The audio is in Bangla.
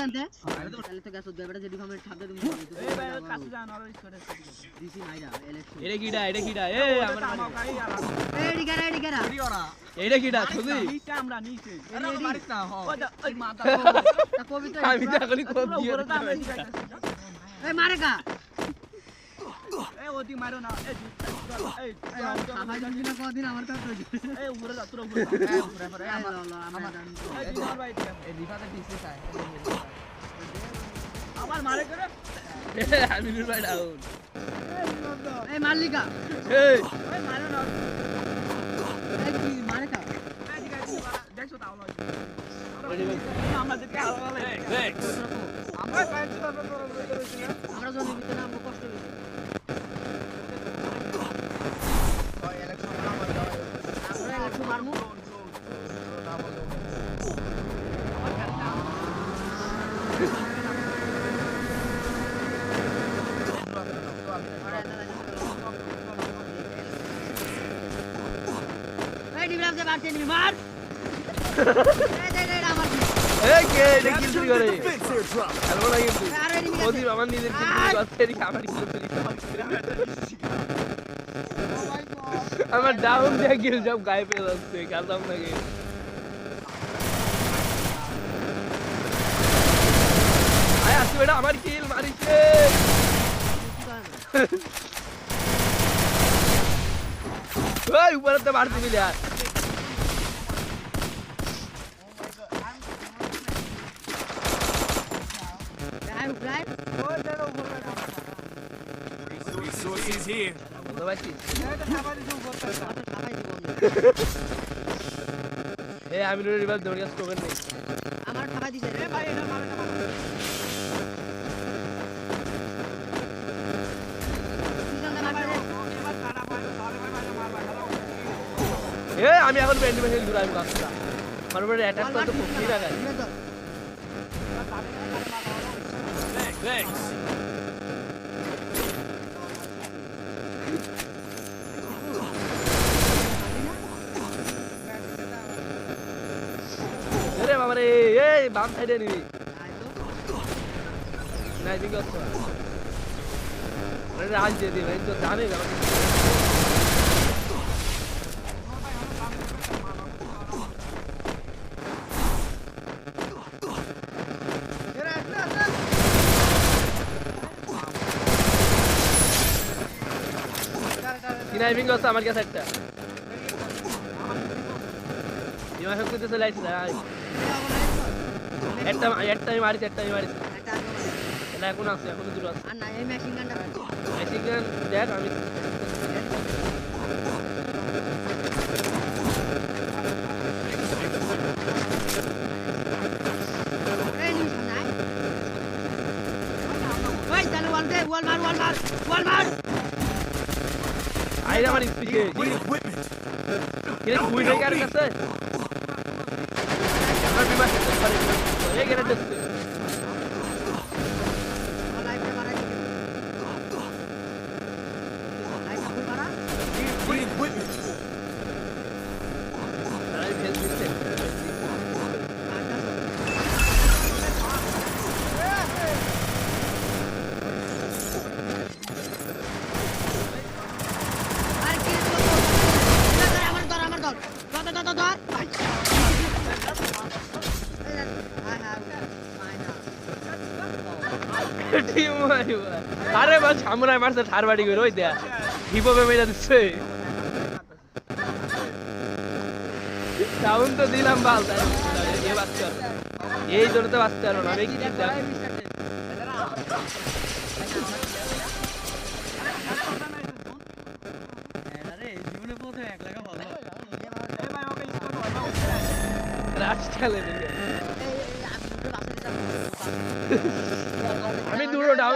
কানতে তাহলে তো গ্যাস উদ্বে বেটা যেটি কমেন্ট ছাপতে তুমি এই ভাই কাছে যান আর স্কোরে দিছি মাইরা ইলেকশন এটা কিডা এটা কিডা? এ আমার আমার এই ডিগারা এই ডিগারা এটা কিডা সুজি নিচে আমরা নিচে। আরে মারিস না ওই ওই মাথা কবিতা আমি তো দাম দিতে এই মারে কা এই ওদি মারো না এই এই এই সাফাই না কদিন আমার তো তো এই উপরে যা তোর উপরে এই উপরে পরে আমার আমার এই তোমার ভাই এই রিফাতে পিসি চাই আমার মারে করে আমি নুর ভাই ডাউন এই মালিকা এই এই মারো না এই কি মারে কা দেখছ তাও লয় আমরা দেখে হালকা লাগে আমরা করেছিল আমরা জমি ভিতরে নামবো কষ্ট বেশি ইলেকশন আমার যাওয়া আমরা একটু মারমু এই ডিবরাম যে মারতে নিবি মার এই দে দে আমার কি এই কে এটা কিল চুরি করে খেলব না কিন্তু আরে নিবি ওদি আমার নিজের কিল চুরি করছে এদিকে আমার কিল চুরি আমার ডাউন দিয়ে কিল সব গায়ে পেয়ে যাচ্ছে খেলতাম না বেটা আমার কিল মারিছে। ওই উপরে তো মারতে মিলে আর আই প্রায় ওই দেখো উপরে Resources here. বুঝতে পারছিস এটা খাবারই তো উপরে কত খাবাই দিব এ আমি নুরের রিভার দৌড়িয়া স্টোকেন নেই। আমার খাবাই দিছে এ ভাই এটা মারে না রে এ আমি এখন ব্যান্ডি মেশিন ঘুরাই কাজটা আমার উপরে অ্যাটাক করতে খুবই লাগাই Thanks. রে বাবা রে এই বাম সাইডে নিবি না এদিকে আসতো আরে রাজ দিয়ে দিবে, এই তো জানে স্নাইপিং করছে আমার কাছে একটা। বিমা শক্তি তো চলে আসছে। একটা একটা আমি মারিছি একটা আমি মারিছি। এটা এখন আছে এখন দুটো আছে। মেশিন গান দেখ আমি ওয়াল মার ওয়াল মার ওয়াল মার। আইরে আমার স্পিকে Need equipment. কিরে কুই কাছে আমার বিমা এই গেলে দেখতে আরে বাস সামরাই মারছে ঠার বাড়ি করে ওই দেয়া হিপহপে মেরা দিচ্ছে সাউন্ড তো দিলাম বাল তাই বাচ্চা এই জন্য তো বাচ্চা আর না আমি কি দেখ এ ভাই ওকে স্কোর হয় রাজ খেলে দিবে আমি দুটো ডাউন